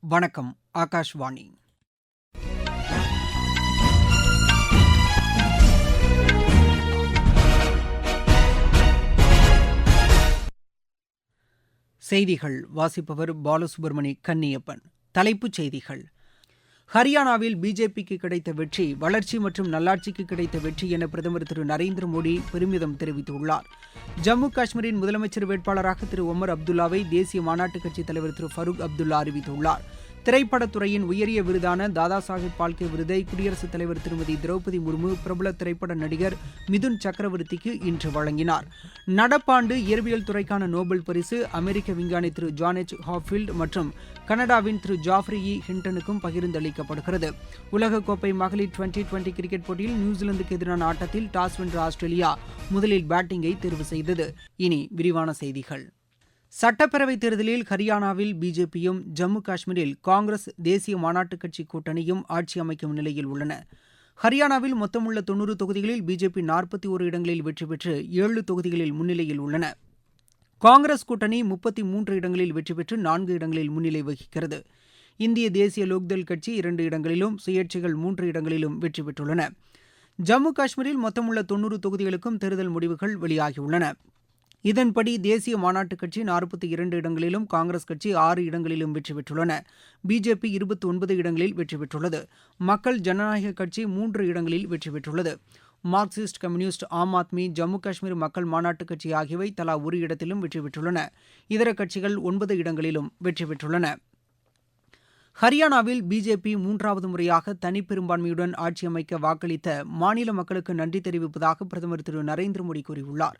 வணக்கம் ஆகாஷ்வாணி. செய்திகள் வாசிப்பவர் பாலசுப்ரமணி கன்னியப்பன். தலைப்புச் செய்திகள். ஹரியானாவில் பிஜேபிக்கு கிடைத்த வெற்றி வளர்ச்சி மற்றும் நல்லாட்சிக்கு கிடைத்த வெற்றி என பிரதமர் திரு நரேந்திர மோடி பெருமிதம் தெரிவித்துள்ளார். ஜம்மு காஷ்மீரின் முதலமைச்சர் வேட்பாளராக திரு ஒமர் அப்துல்லாவை தேசிய மாநாட்டுக் கட்சித் தலைவர் திரு ஃபருக் அப்துல்லா அறிவித்துள்ளார். திரைப்படத்துறையின் உயரிய விருதான தாதா சாஹிப் பால்கே விருதை குடியரசுத் தலைவர் திருமதி திரௌபதி முர்மு பிரபல திரைப்பட நடிகர் மிதுன் சக்கரவர்த்திக்கு இன்று வழங்கினார். நடப்பாண்டு இயற்பியல் துறைக்கான நோபல் பரிசு அமெரிக்க விஞ்ஞானி திரு ஜான் எச். ஹாஃபீல்ட் மற்றும் கனடாவின் திரு ஜாஃப்ரி இ. ஹிண்டனுக்கும் பகிர்ந்தளிக்கப்படுகிறது உலகக்கோப்பை மகளிர் டுவெண்டி டுவெண்டி கிரிக்கெட் போட்டியில் நியூசிலாந்துக்கு எதிரான ஆட்டத்தில் டாஸ் வென்ற ஆஸ்திரேலியா முதலில் பேட்டிங்கை தேர்வு செய்தது. இனி விரிவான செய்திகள். சட்டப்பேரவைத் தேர்தலில் ஹரியானாவில் பிஜேபியும் ஜம்மு காஷ்மீரில் காங்கிரஸ் தேசிய மாநாட்டுக் கட்சி கூட்டணியும் ஆட்சி அமைக்கும் நிலையில் உள்ளன. ஹரியானாவில் மொத்தமுள்ள தொன்னூறு தொகுதிகளில் பிஜேபி நாற்பத்தி ஒரு இடங்களில் வெற்றி பெற்று ஏழு தொகுதிகளில் முன்னிலையில் உள்ளன. காங்கிரஸ் கூட்டணி முப்பத்தி மூன்று இடங்களில் வெற்றி பெற்று நான்கு இடங்களில் முன்னிலை வகிக்கிறது. இந்திய தேசிய லோக்தள் கட்சி இரண்டு இடங்களிலும் சுயேட்சைகள் மூன்று இடங்களிலும் வெற்றி பெற்றுள்ளன. ஜம்மு காஷ்மீரில் மொத்தமுள்ள தொன்னூறு தொகுதிகளுக்கும் தேர்தல் முடிவுகள் வெளியாகியுள்ளன இதன்படி தேசிய மாநாட்டுக் கட்சி நாற்பத்தி இரண்டு இடங்களிலும் காங்கிரஸ் கட்சி ஆறு இடங்களிலும் வெற்றி பெற்றுள்ளன. பிஜேபி இருபத்தி ஒன்பது இடங்களில் வெற்றி பெற்றுள்ளது. மக்கள் ஜனநாயக கட்சி மூன்று இடங்களில் வெற்றி பெற்றுள்ளது. மார்க்சிஸ்ட் கம்யூனிஸ்ட் ஆம் ஆத்மி ஜம்மு காஷ்மீர் மக்கள் மாநாட்டுக் கட்சி ஆகியவை தலா ஒரு இடத்திலும் வெற்றி பெற்றுள்ளன. இதர கட்சிகள் ஒன்பது இடங்களிலும் வெற்றி பெற்றுள்ளன. ஹரியானாவில் பிஜேபி மூன்றாவது முறையாக தனிப்பெரும்பான்மையுடன் ஆட்சி அமைக்க வாக்களித்த மாநில மக்களுக்கு நன்றி தெரிவிப்பதாக பிரதமர் திரு நரேந்திர மோடி கூறியுள்ளார்.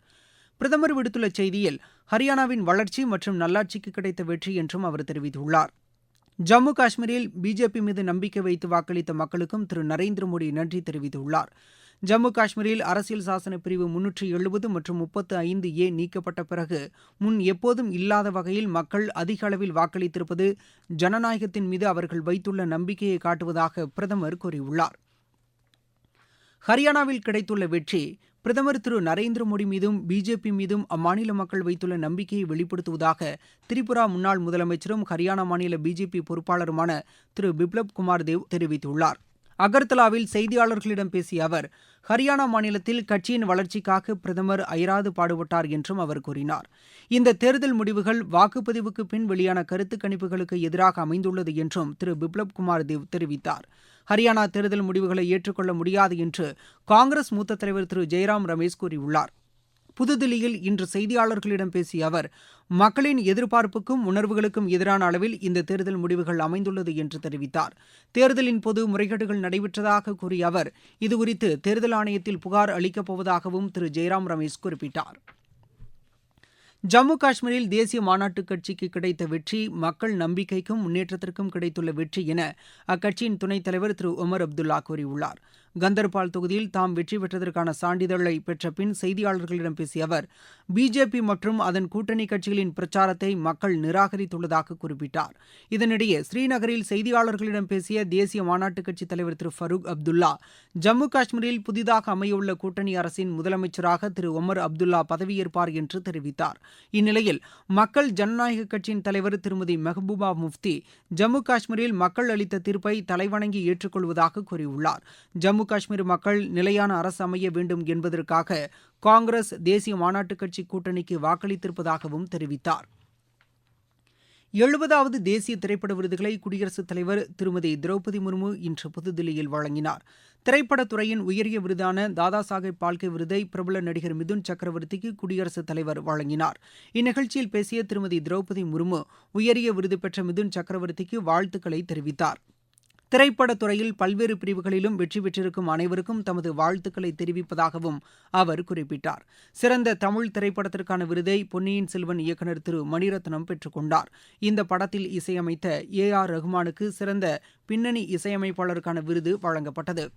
பிரதமர் விடுத்துள்ள செய்தியில் ஹரியானாவின் வளர்ச்சி மற்றும் நல்லாட்சிக்கு கிடைத்த வெற்றி என்றும் அவர் தெரிவித்துள்ளார். ஜம்மு காஷ்மீரில் பிஜேபி மீது நம்பிக்கை வைத்து வாக்களித்த மக்களுக்கும் திரு நரேந்திர மோடி நன்றி தெரிவித்துள்ளார். ஜம்மு காஷ்மீரில் அரசியல் சாசன பிரிவு முன்னூற்றி எழுபது மற்றும் முப்பத்து ஐந்து ஏ நீக்கப்பட்ட பிறகு முன் எப்போதும் இல்லாத வகையில் மக்கள் அதிக அளவில் வாக்களித்திருப்பது ஜனநாயகத்தின் மீது அவர்கள் வைத்துள்ள நம்பிக்கையை காட்டுவதாக பிரதமர் கூறியுள்ளார். ஹரியானாவில் கிடைத்துள்ள வெற்றி பிரதமர் திரு நரேந்திர மோடி மீதும் பிஜேபி மீதும் அம்மாநில மக்கள் வைத்துள்ள நம்பிக்கையை வெளிப்படுத்துவதாக திரிபுரா முன்னாள் முதலமைச்சரும் ஹரியானா மாநில பிஜேபி பொறுப்பாளருமான திரு பிப்ளப் குமார் தேவ் தெரிவித்துள்ளார். அகர்தலாவில் செய்தியாளர்களிடம் பேசிய அவர் ஹரியானா மாநிலத்தில் கட்சியின் வளர்ச்சிக்காக பிரதமர் அயராது பாடுபட்டார் என்றும் அவர் கூறினார். இந்த தேர்தல் முடிவுகள் வாக்குப்பதிவுக்கு பின் வெளியான கருத்து கணிப்புகளுக்கு எதிராக அமைந்துள்ளது என்றும் திரு பிப்ளப் குமார் தேவ் தெரிவித்தார். ஹரியானா தேர்தல் முடிவுகளை ஏற்றுக்கொள்ள முடியாது என்று காங்கிரஸ் மூத்த தலைவர் திரு. ஜெயராம் ரமேஷ் கூறியுள்ளார். புதுதில்லியில் இன்று செய்தியாளர்களிடம் பேசிய அவர் மக்களின் எதிர்பார்ப்புக்கும் உணர்வுகளுக்கும் எதிரான அளவில் இந்த தேர்தல் முடிவுகள் அமைந்துள்ளது என்று தெரிவித்தார். தேர்தலின் போது முறைகேடுகள் நடைபெற்றதாக கூறிய அவர் இதுகுறித்து தேர்தல் ஆணையத்தில் புகார் அளிக்கப் போவதாகவும் திரு. ஜெயராம் ரமேஷ் குறிப்பிட்டார். ஜம்மு காஷ்மீரில் தேசிய மாநாட்டு கட்சிக்கு கிடைத்த வெற்றி மக்கள் நம்பிக்கைக்கும் முன்னேற்றத்திற்கும் கிடைத்துள்ள வெற்றி என அக்கட்சியின் துணைத் தலைவர் திரு ஒமர் அப்துல்லா கூறியுள்ளார். கந்தர்பால் தொகுதியில் தாம் வெற்றி பெற்றதற்கான சான்றிதழை பெற்ற பின் செய்தியாளர்களிடம் பேசிய அவர் பிஜேபி மற்றும் அதன் கூட்டணி கட்சிகளின் பிரச்சாரத்தை மக்கள் நிராகரித்துள்ளதாக குறிப்பிட்டார். இதனிடையே ஸ்ரீநகரில் செய்தியாளர்களிடம் பேசிய தேசிய மாநாட்டுக் கட்சித் தலைவர் திரு ஃபருக் அப்துல்லா ஜம்மு காஷ்மீரில் புதிதாக அமையவுள்ள கூட்டணி அரசின் முதலமைச்சராக திரு ஒமர் அப்துல்லா பதவியேற்பார் என்று தெரிவித்தார். இந்நிலையில் மக்கள் ஜனநாயக கட்சியின் தலைவர் திருமதி மெஹபூபா முஃப்தி ஜம்மு காஷ்மீரில் மக்கள் அளித்த தீர்ப்பை தலைவணங்கி ஏற்றுக்கொள்வதாக கூறியுள்ளார். ஜம்மு காஷ்மீர் மக்கள் நிலையான அரசு அமைய வேண்டும் என்பதற்காக காங்கிரஸ் தேசிய மாநாட்டுக் கட்சி கூட்டணிக்கு வாக்களித்திருப்பதாகவும் தெரிவித்தார். எழுபதாவது தேசிய திரைப்பட விருதுகளை குடியரசுத் தலைவர் திருமதி திரௌபதி முர்மு இன்று புதுதில்லியில் வழங்கினார். திரைப்படத்துறையின் உயரிய விருதான தாதா சாஹேப் பால்கே விருதை பிரபல நடிகர் மிதுன் சக்கரவர்த்திக்கு குடியரசுத் தலைவர் வழங்கினார். இந்நிகழ்ச்சியில் பேசிய திருமதி திரௌபதி முர்மு உயரிய விருது பெற்ற மிதுன் சக்கரவர்த்திக்கு வாழ்த்துக்களை தெரிவித்தார். திரைப்படத் துறையில் பல்வேறு பிரிவுகளிலும் வெற்றி பெற்றிருக்கும் அனைவருக்கும் தமது வாழ்த்துக்களை தெரிவிப்பதாகவும் அவர் குறிப்பிட்டார். சிறந்த தமிழ் திரைப்படத்திற்கான விருதை பொன்னியின் செல்வன் இயக்குநர் திரு. மணிரத்னம் பெற்றுக்கொண்டார் இந்த படத்தில் இசையமைத்த ஏ ஆர் ரஹ்மானுக்கு சிறந்த பின்னணி இசையமைப்பாளருக்கான விருது வழங்கப்பட்டது.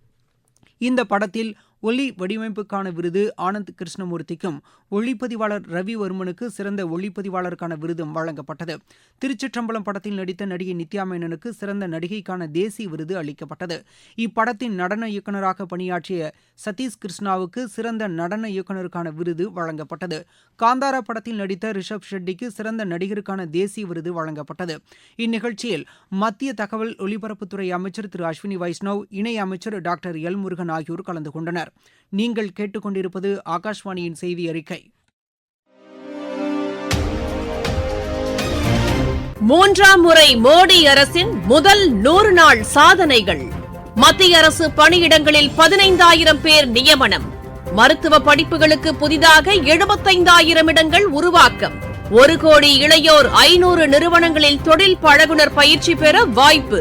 இந்த படத்தில் ஒலி வடிவமைப்புக்கான விருது ஆனந்த் கிருஷ்ணமூர்த்திக்கும் ஒளிப்பதிவாளர் ரவிவர்மனுக்கு சிறந்த ஒளிப்பதிவாளருக்கான விருதும் வழங்கப்பட்டது. திருச்சிற்றம்பலம் படத்தில் நடித்த நடிகை நித்யா மேனனுக்கு சிறந்த நடிகைக்கான தேசிய விருது அளிக்கப்பட்டது. இப்படத்தின் நடன இயக்குநராக பணியாற்றிய சதீஷ் கிருஷ்ணாவுக்கு சிறந்த நடன இயக்குநருக்கான விருது வழங்கப்பட்டது. காந்தாரா படத்தில் நடித்த ரிஷப் ஷெட்டிக்கு சிறந்த நடிகருக்கான தேசிய விருது வழங்கப்பட்டது. இந்நிகழ்ச்சியில் மத்திய தகவல் ஒலிபரப்புத்துறை அமைச்சர் திரு அஸ்வினி வைஷ்ணவ் இணை அமைச்சர் டாக்டர் எல் முருகன் ஆகியோர் கலந்து கொண்டனர். நீங்கள் கேட்டுக்கொண்டிருப்பது ஆகாஷ்வாணியின் செய்தி அறிக்கை. மூன்றாம் முறை மோடி அரசின் முதல் நூறு நாள் சாதனைகள். மத்திய அரசு பணியிடங்களில் பதினைந்தாயிரம் பேர் நியமனம். மருத்துவ படிப்புகளுக்கு புதிதாக எழுபத்தைந்தாயிரம் இடங்கள் உருவாக்கம். ஒரு கோடி இளையோர் ஐநூறு நிறுவனங்களில் தொழில் பழகுனர் பயிற்சி பெற வாய்ப்பு.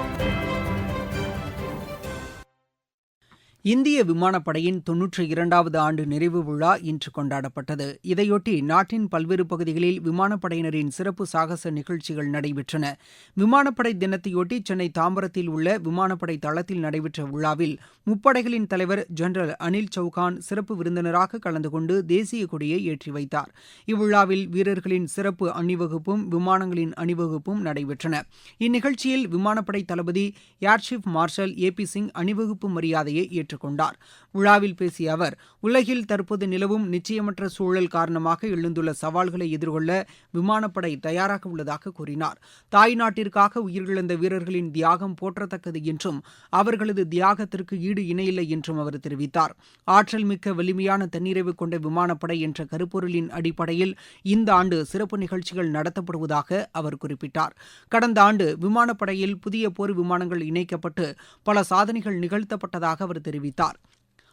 இந்திய விமானப்படையின் தொன்னூற்றி இரண்டாவது ஆண்டு நிறைவு விழா இன்று கொண்டாடப்பட்டது. இதையொட்டி நாட்டின் பல்வேறு பகுதிகளில் விமானப்படையினரின் சிறப்பு சாகச நிகழ்ச்சிகள் நடைபெற்றன. விமானப்படை தினத்தையொட்டி சென்னை தாம்பரத்தில் உள்ள விமானப்படை தளத்தில் நடைபெற்ற விழாவில் முப்படைகளின் தலைவர் ஜெனரல் அனில் சௌகான் சிறப்பு விருந்தினராக கலந்து கொண்டு தேசிய கொடியை ஏற்றி வைத்தார். இவ்விழாவில் வீரர்களின் சிறப்பு அணிவகுப்பும் விமானங்களின் அணிவகுப்பும் நடைபெற்றன. இந்நிகழ்ச்சியில் விமானப்படை தளபதி air marshal A P Singh அணிவகுப்பு மரியாதையை ஏற்றுக்கொண்டார். விழாவில் பேசிய அவர் உலகில் தற்போது நிலவும் நிச்சயமற்ற சூழல் காரணமாக எழுந்துள்ள சவால்களை எதிர்கொள்ள விமானப்படை தயாராக உள்ளதாக கூறினார். தாய் நாட்டிற்காக உயிரிழந்த வீரர்களின் தியாகம் போற்றத்தக்கது என்றும் அவர்களது தியாகத்திற்கு ஈடு இணையில்லை என்றும் அவர் தெரிவித்தார். ஆற்றல் மிக்க வலிமையான தன்னிறைவு கொண்ட விமானப்படை என்ற கருப்பொருளின் அடிப்படையில் இந்த ஆண்டு சிறப்பு நிகழ்ச்சிகள் நடத்தப்படுவதாக அவர் குறிப்பிட்டார். கடந்த ஆண்டு விமானப்படையில் புதிய போர் விமானங்கள் இணைக்கப்பட்டு பல சாதனைகள் நிகழ்த்தப்பட்டதாக அவர் தெரிவித்தார்.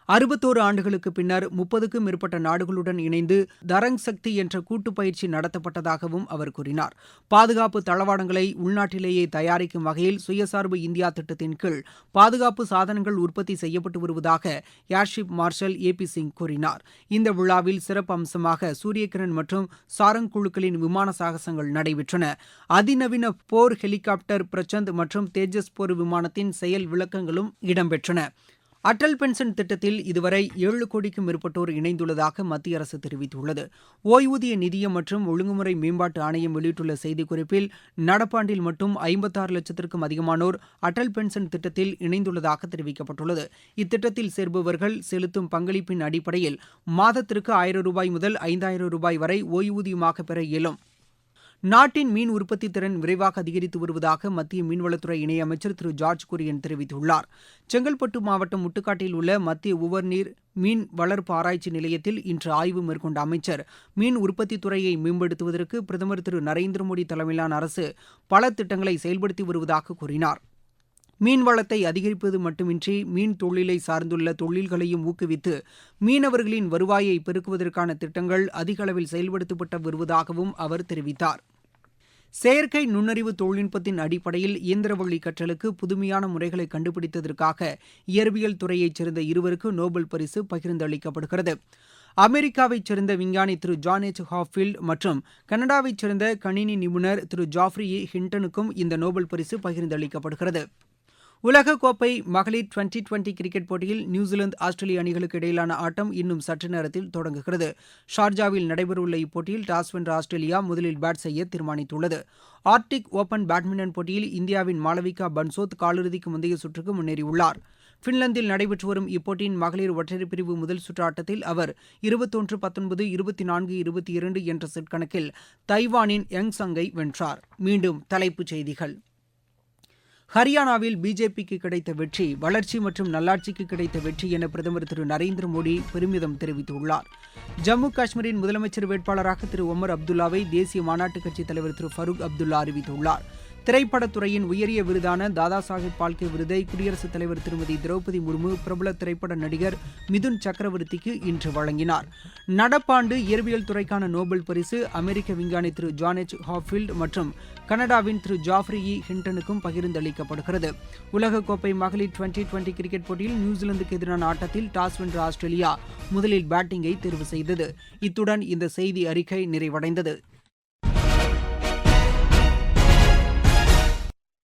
அறுபத்தோரு ஆண்டுகளுக்கு பின்னர் முப்பதுக்கும் மேற்பட்ட நாடுகளுடன் இணைந்து தரங் சக்தி என்ற கூட்டு பயிற்சி நடத்தப்பட்டதாகவும் அவர் கூறினார். பாதுகாப்பு தளவாடங்களை உள்நாட்டிலேயே தயாரிக்கும் வகையில் சுயசார்பு இந்தியா திட்டத்தின் கீழ் பாதுகாப்பு சாதனங்கள் உற்பத்தி செய்யப்பட்டு வருவதாக air chief marshal A P Singh கூறினார். இந்த விழாவில் சிறப்பு அம்சமாக சூரியகிரண் மற்றும் சாரங் குழுக்களின் விமான சாகசங்கள் நடைபெற்றன. அதிநவீன போர் ஹெலிகாப்டர் பிரச்சந்த் மற்றும் தேஜஸ் போர் விமானத்தின் செயல் விளக்கங்களும் இடம்பெற்றன. அடல் பென்ஷன் திட்டத்தில் இதுவரை ஏழு கோடிக்கும் மேற்பட்டோர் இணைந்துள்ளதாக மத்திய அரசு தெரிவித்துள்ளது. ஓய்வூதிய நிதியம் மற்றும் ஒழுங்குமுறை மேம்பாட்டு ஆணையம் வெளியிட்டுள்ள செய்திக்குறிப்பில் நடப்பாண்டில் மட்டும் ஐம்பத்தாறு லட்சத்திற்கும் அதிகமானோர் அடல் பென்ஷன் திட்டத்தில் இணைந்துள்ளதாக தெரிவிக்கப்பட்டுள்ளது. இத்திட்டத்தில் சேர்பவர்கள் செலுத்தும் பங்களிப்பின் அடிப்படையில் மாதத்திற்கு ஆயிரம் ரூபாய் முதல் ஐந்தாயிரம் ரூபாய் வரை ஓய்வூதியமாக பெற இயலும். நாட்டின் மீன் உற்பத்தி திறன் விரைவாக அதிகரித்து வருவதாக மத்திய மீன்வளத்துறை இணையமைச்சர் திரு ஜார்ஜ் குரியன் தெரிவித்துள்ளார். செங்கல்பட்டு மாவட்டம் முட்டுக்காட்டில் உள்ள மத்திய உவர்நீர் மீன் வளர்ப்பு ஆராய்ச்சி நிலையத்தில் இன்று ஆய்வு மேற்கொண்ட அமைச்சர் மீன் உற்பத்தி துறையை மேம்படுத்துவதற்கு பிரதமர் திரு நரேந்திர மோடி தலைமையிலான அரசு பல திட்டங்களை செயல்படுத்தி வருவதாக கூறினார். மீன்வளத்தை அதிகரிப்பது மட்டுமின்றி மீன் தொழிலை சார்ந்துள்ள தொழில்களையும் ஊக்குவித்து மீனவர்களின் வருவாயை பெருக்குவதற்கான திட்டங்கள் அதிக அளவில் செயல்படுத்தப்பட்டு வருவதாகவும் அவர் தெரிவித்தார். செயற்கை நுண்ணறிவு தொழில்நுட்பத்தின் அடிப்படையில் இயந்திரவழி கற்றலுக்கு புதுமையான முறைகளை கண்டுபிடித்ததற்காக இயற்பியல் துறையைச் சேர்ந்த இருவருக்கு நோபல் பரிசு பகிர்ந்து அளிக்கப்படுகிறது அமெரிக்காவைச் சேர்ந்த விஞ்ஞானி திரு ஜான் எச். ஹாஃபீல்ட் மற்றும் கனடாவைச் சேர்ந்த கணினி நிபுணர் திரு ஜாஃப்ரி ஹிண்டனுக்கும் இந்த நோபல் பரிசு பகிர்ந்தளிக்கப்படுகிறது. உலகக்கோப்பை மகளிர் டுவெண்டி டுவெண்டி கிரிக்கெட் போட்டியில் நியூசிலாந்து ஆஸ்திரேலிய அணிகளுக்கு இடையிலான ஆட்டம் இன்னும் சற்று நேரத்தில் தொடங்குகிறது. ஷார்ஜாவில் நடைபெறவுள்ள இப்போட்டியில் டாஸ் வென்ற ஆஸ்திரேலியா முதலில் பேட் செய்ய தீர்மானித்துள்ளது. ஆர்டிக் ஓபன் பேட்மிண்டன் போட்டியில் இந்தியாவின் மாளவிகா பன்சோத் காலிறுதிக்கு முந்தைய சுற்றுக்கு முன்னேறியுள்ளார். பின்லாந்தில் நடைபெற்று வரும் இப்போட்டியின் மகளிர் ஒற்றையர் பிரிவு முதல் சுற்று ஆட்டத்தில் அவர் இருபத்தொன்று பத்தொன்பது இருபத்தி நான்கு இருபத்தி இரண்டு என்ற செட் கணக்கில் தைவானின் யங் சங்கை வென்றார். மீண்டும் தலைப்புச் செய்திகள். ஹரியானாவில் பிஜேபிக்கு கிடைத்த வெற்றி வளர்ச்சி மற்றும் நல்லாட்சிக்கு கிடைத்த வெற்றி என பிரதமர் திரு நரேந்திர மோடி பெருமிதம் தெரிவித்துள்ளார். ஜம்மு காஷ்மீரின் முதலமைச்சர் வேட்பாளராக திரு ஒமர் அப்துல்லாவை தேசிய மாநாட்டுக் கட்சித் தலைவர் திரு ஃபருக் அப்துல்லா அறிவித்துள்ளார். திரைப்படத்துறையின் உயரிய விருதான தாதா சாஹிப் பால்கே விருதை குடியரசுத் தலைவர் திருமதி திரௌபதி முர்மு பிரபல திரைப்பட நடிகர் மிதுன் சக்கரவர்த்திக்கு இன்று வழங்கினார். நடப்பாண்டு இயற்பியல் துறைக்கான நோபல் பரிசு அமெரிக்க விஞ்ஞானி திரு ஜான் எச். ஹாஃபீல்ட் மற்றும் கனடாவின் திரு ஜாஃப்ரி இ. ஹிண்டனுக்கும் பகிர்ந்தளிக்கப்படுகிறது உலகக்கோப்பை மகளிர் டுவெண்டி டுவெண்டி கிரிக்கெட் போட்டியில் நியூசிலாந்துக்கு எதிரான ஆட்டத்தில் டாஸ் வென்ற ஆஸ்திரேலியா முதலில் பேட்டிங்கை தேர்வு செய்தது. இத்துடன் இந்த செய்தி அறிக்கை நிறைவடைந்தது.